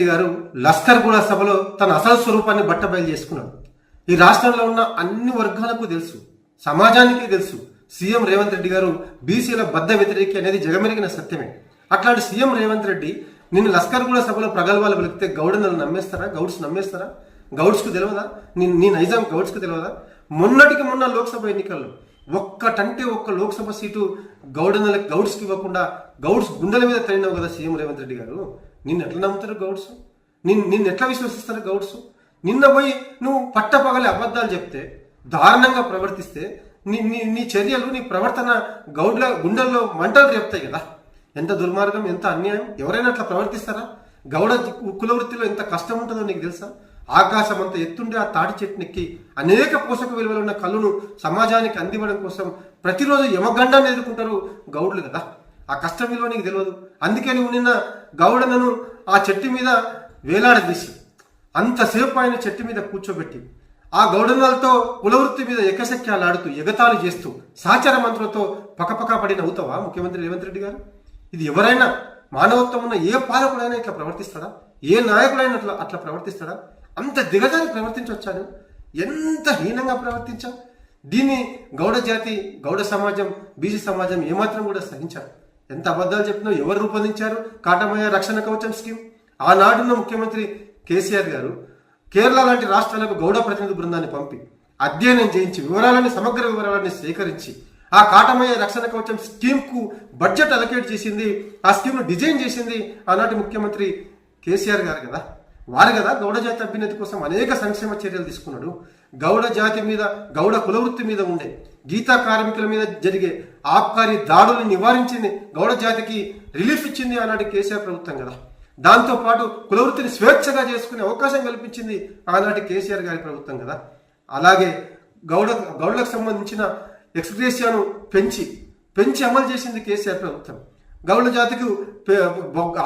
రెడ్డి గారు లస్కర్గూడ సభలో తన అసలు స్వరూపాన్ని బట్టబయలు చేసుకున్నాడు. ఈ రాష్ట్రంలో ఉన్న అన్ని వర్గాలకు తెలుసు సమాజానికి తెలుసు సీఎం రేవంత్ రెడ్డి గారు బీసీల బద్ద వ్యతిరేకి అనేది జగమెరిగిన సత్యమే. అట్లాంటి సీఎం రేవంత్ రెడ్డి నిన్ను లస్కర్గూడ సభలో ప్రగల్భాలు వెలిగితే గౌడనలు నమ్మేస్తారా గౌడ్స్ నమ్మేస్తారా? గౌడ్స్కు తెలియదా నీ నీ నైజాం గౌడ్స్కు తెలియదా మొన్నటికి మొన్న లోక్సభ ఎన్నికల్లో ఒక్కటంటే ఒక్క లోక్సభ సీటు గౌడనల గౌడ్స్కి ఇవ్వకుండా గౌడ్స్ గుండెల మీద తడినావు కదా సీఎం రేవంత్ రెడ్డి గారు. నిన్ను ఎట్లా నమ్ముతారు గౌడ్స్? నిన్ను నిన్ను ఎట్లా విశ్వసిస్తారు గౌడ్స్? నిన్న పోయి నువ్వు పట్టపగలి అబద్ధాలు చెప్తే దారుణంగా ప్రవర్తిస్తే నీ నీ నీ చర్యలు నీ ప్రవర్తన గౌడ్ల గుండెల్లో మంటలు చెప్తాయి కదా. ఎంత దుర్మార్గం ఎంత అన్యాయం ఎవరైనా అట్లా ప్రవర్తిస్తారా? గౌడ కుల వృత్తిలో ఎంత కష్టం ఉంటుందో నీకు తెలుసా? ఆకాశం అంత ఎత్తుండే ఆ తాటి చెట్టునెక్కి అనేక పోషక విలువలు ఉన్న కళ్ళును సమాజానికి అందివ్వడం కోసం ప్రతిరోజు యమగండాన్ని ఎదుర్కొంటారు గౌడ్లు కదా. ఆ కష్టం విలువ నీకు తెలియదు. అందుకే నువ్వు నిన్న గౌడనను ఆ చెట్టు మీద వేలాడదీసి. అంతసేపు ఆయన చెట్టు మీద కూర్చోబెట్టి ఆ గౌడనాలతో కులవృత్తి మీద ఎకశక్యాలాడుతూ ఎగతాళి చేస్తూ సహచార మంత్రులతో పక్కపక్క పడి నవ్వుతావా ముఖ్యమంత్రి రేవంత్ రెడ్డి గారు? ఇది ఎవరైనా మానవత్వం ఉన్న ఏ పాలకుడైనా ఇట్లా ప్రవర్తిస్తాడా? ఏ నాయకుడైనా అట్లా అట్లా ప్రవర్తిస్తాడా? అంత దిగజారి ప్రవర్తించవచ్చాను ఎంత హీనంగా ప్రవర్తించా దీన్ని గౌడ జాతి గౌడ సమాజం బీసీ సమాజం ఏమాత్రం కూడా సహించారు. ఎంత అబద్ధాలు చెప్పినా ఎవరు రూపొందించారు? కాటమయ్య రక్షణ కవచం స్కీమ్. ఆనాడున్న ముఖ్యమంత్రి కేసీఆర్ గారు కేరళ లాంటి రాష్ట్రాలకు గౌడ ప్రతినిధి బృందాన్ని పంపి అధ్యయనం చేయించి వివరాలని సమగ్ర వివరాలని సేకరించి ఆ కాటమయ్య రక్షణ కవచం స్కీమ్కు బడ్జెట్ అలొకేట్ చేసింది ఆ స్కీమ్ను డిజైన్ చేసింది ఆనాటి ముఖ్యమంత్రి కేసీఆర్ గారు కదా. వారు కదా గౌడ జాతి అభ్యున్నతి కోసం అనేక సంక్షేమ చర్యలు తీసుకున్నాడు. గౌడ జాతి మీద గౌడ కులవృత్తి మీద ఉండే గీతా కార్మికుల మీద జరిగే ఆబ్కారీ దాడులు నివారించింది గౌడ జాతికి రిలీఫ్ ఇచ్చింది ఆనాటి కేసీఆర్ ప్రభుత్వం కదా. దాంతోపాటు కులవృత్తిని స్వేచ్ఛగా చేసుకునే అవకాశం కల్పించింది ఆనాటి కేసీఆర్ గారి ప్రభుత్వం కదా. అలాగే గౌడ గౌడలకు సంబంధించిన ఎక్స్గ్రేషియాను పెంచి పెంచి అమలు చేసింది కేసీఆర్ ప్రభుత్వం. గౌడ జాతికి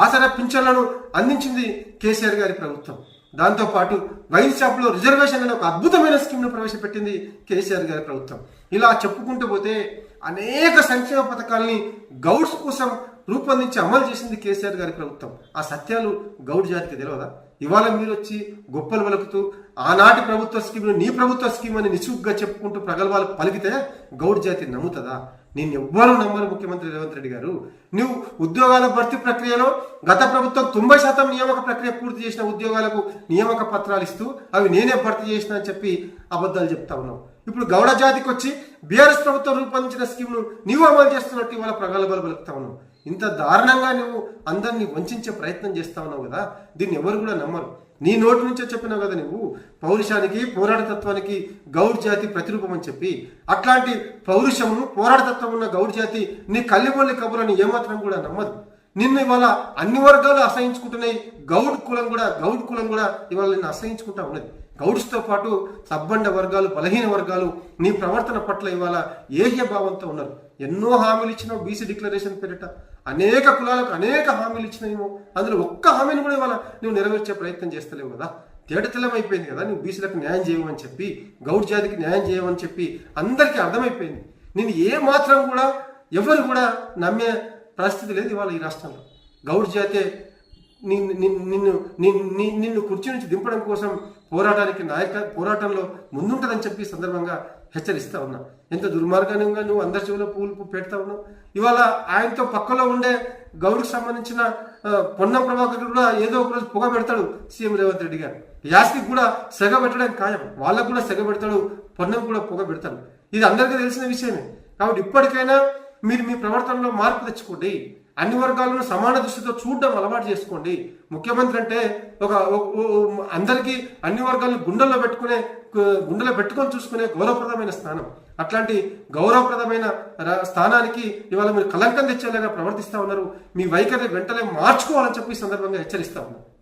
ఆసరా పింఛన్లను అందించింది కేసీఆర్ గారి ప్రభుత్వం. దాంతోపాటు వైన్ షాప్లో రిజర్వేషన్ అనే ఒక అద్భుతమైన స్కీమ్ను ప్రవేశపెట్టింది కేసీఆర్ గారి ప్రభుత్వం. ఇలా చెప్పుకుంటూ పోతే అనేక సంక్షేమ పథకాల్ని గౌడ్స్ కోసం రూపొందించి అమలు చేసింది కేసీఆర్ గారి ప్రభుత్వం. ఆ సత్యాలు గౌడ్ జాతికి తెలియదా ఇవాళ మీరు వచ్చి గొప్పలు పలుకుతూ ఆనాటి ప్రభుత్వ స్కీమ్ నీ ప్రభుత్వ స్కీమ్ అని నిసుగ్గా చెప్పుకుంటూ ప్రగల్భాలు పలికితే గౌడ్ జాతి నమ్ముతుందా? నేను ఎవ్వరూ నమ్మరు ముఖ్యమంత్రి రేవంత్ రెడ్డి గారు. నువ్వు ఉద్యోగాల భర్తీ ప్రక్రియలో గత ప్రభుత్వం తొంభై శాతం నియామక ప్రక్రియ పూర్తి చేసిన ఉద్యోగాలకు నియామక పత్రాలు ఇస్తూ అవి నేనే భర్తీ చేసిన అని చెప్పి అబద్ధాలు చెప్తా ఉన్నావు. ఇప్పుడు గౌడ జాతికి వచ్చి బీఆర్ఎస్ ప్రభుత్వం రూపొందించిన స్కీమ్ను నీవు అమలు చేస్తున్నట్టు ఇవాళ ప్రగల్భాలు పలుకుతా ఉన్నావు. ఇంత దారుణంగా నువ్వు అందరినీ వంచే ప్రయత్నం చేస్తా ఉన్నావు కదా? దీన్ని ఎవరు కూడా నమ్మరు. నీ నోటి నుంచే చెప్పినావు కదా నువ్వు? పౌరుషానికి పోరాటతత్వానికి గౌడ్ జాతి ప్రతిరూపం అని చెప్పి. అట్లాంటి పౌరుషమును పోరాటతత్వం ఉన్న గౌడ్ జాతి నీ కల్లిబొల్లి కబురని ఏమాత్రం కూడా నమ్మదు. నిన్ను ఇవాళ అన్ని వర్గాలు అసహించుకుంటున్నాయి. గౌడ్ కులం కూడా గౌడ్ కులం కూడా ఇవాళ నిన్ను అసహించుకుంటా ఉన్నది. గౌడ్స్తో పాటు సబ్బండ వర్గాలు బలహీన వర్గాలు నీ ప్రవర్తన పట్ల ఇవాళ ఏహ్య భావంతో ఉన్నారు. ఎన్నో హామీలు ఇచ్చినావు బీసీ డిక్లరేషన్ పేరిట. అనేక కులాలకు అనేక హామీలు ఇచ్చినాయేమో అందులో ఒక్క హామీని కూడా ఇవాళ నువ్వు నెరవేర్చే ప్రయత్నం చేస్తలేవు కదా. తేటతెల్లం అయిపోయింది కదా నువ్వు బీసీలకు న్యాయం చేయమని చెప్పి గౌడ్ జాతికి న్యాయం చేయమని చెప్పి అందరికీ అర్థమైపోయింది. నేను ఏ మాత్రం కూడా ఎవరు కూడా నమ్మే పరిస్థితి లేదు ఇవాళ ఈ రాష్ట్రంలో. గౌడ్ జాతే నిన్ను నిన్ను నిన్ను కుర్చీ నుంచి దింపడం కోసం పోరాటానికి నాయక పోరాటంలో ముందుంటుందని చెప్పి సందర్భంగా హెచ్చరిస్తా ఉన్నా. ఎంత దుర్మార్గంగా నువ్వు అందరి చెవిలో పూలు పెడతా ఉన్నావు. ఇవాళ ఆయనతో పక్కలో ఉండే గౌడ్కి సంబంధించిన పొన్నం ప్రభాకర్ కూడా ఏదో ఒక రోజు పొగ పెడతాడు సీఎం రేవంత్ రెడ్డి గారు. యాస్కి కూడా సెగ పెట్టడం ఖాయం. వాళ్ళకు కూడా సెగ పెడతాడు పొన్నం కూడా పొగ పెడతాడు. ఇది అందరికీ తెలిసిన విషయమే. కాబట్టి ఇప్పటికైనా మీరు మీ ప్రవర్తనలో మార్పు తెచ్చుకోండి. అన్ని వర్గాలను సమాన దృష్టితో చూడడం అలవాటు చేసుకోండి. ముఖ్యమంత్రి అంటే ఒక అందరికీ అన్ని వర్గాలను గుండెల్లో పెట్టుకునే గుండెలో పెట్టుకొని చూసుకునే గౌరవప్రదమైన స్థానం. అట్లాంటి గౌరవప్రదమైన ర- స్థానానికి ఇవాళ మీరు కలంకం తెచ్చేలాగా ప్రవర్తిస్తా ఉన్నారు. మీ వైఖరిని వెంటనే మార్చుకోవాలని చెప్పి సందర్భంగా హెచ్చరిస్తా ఉన్నారు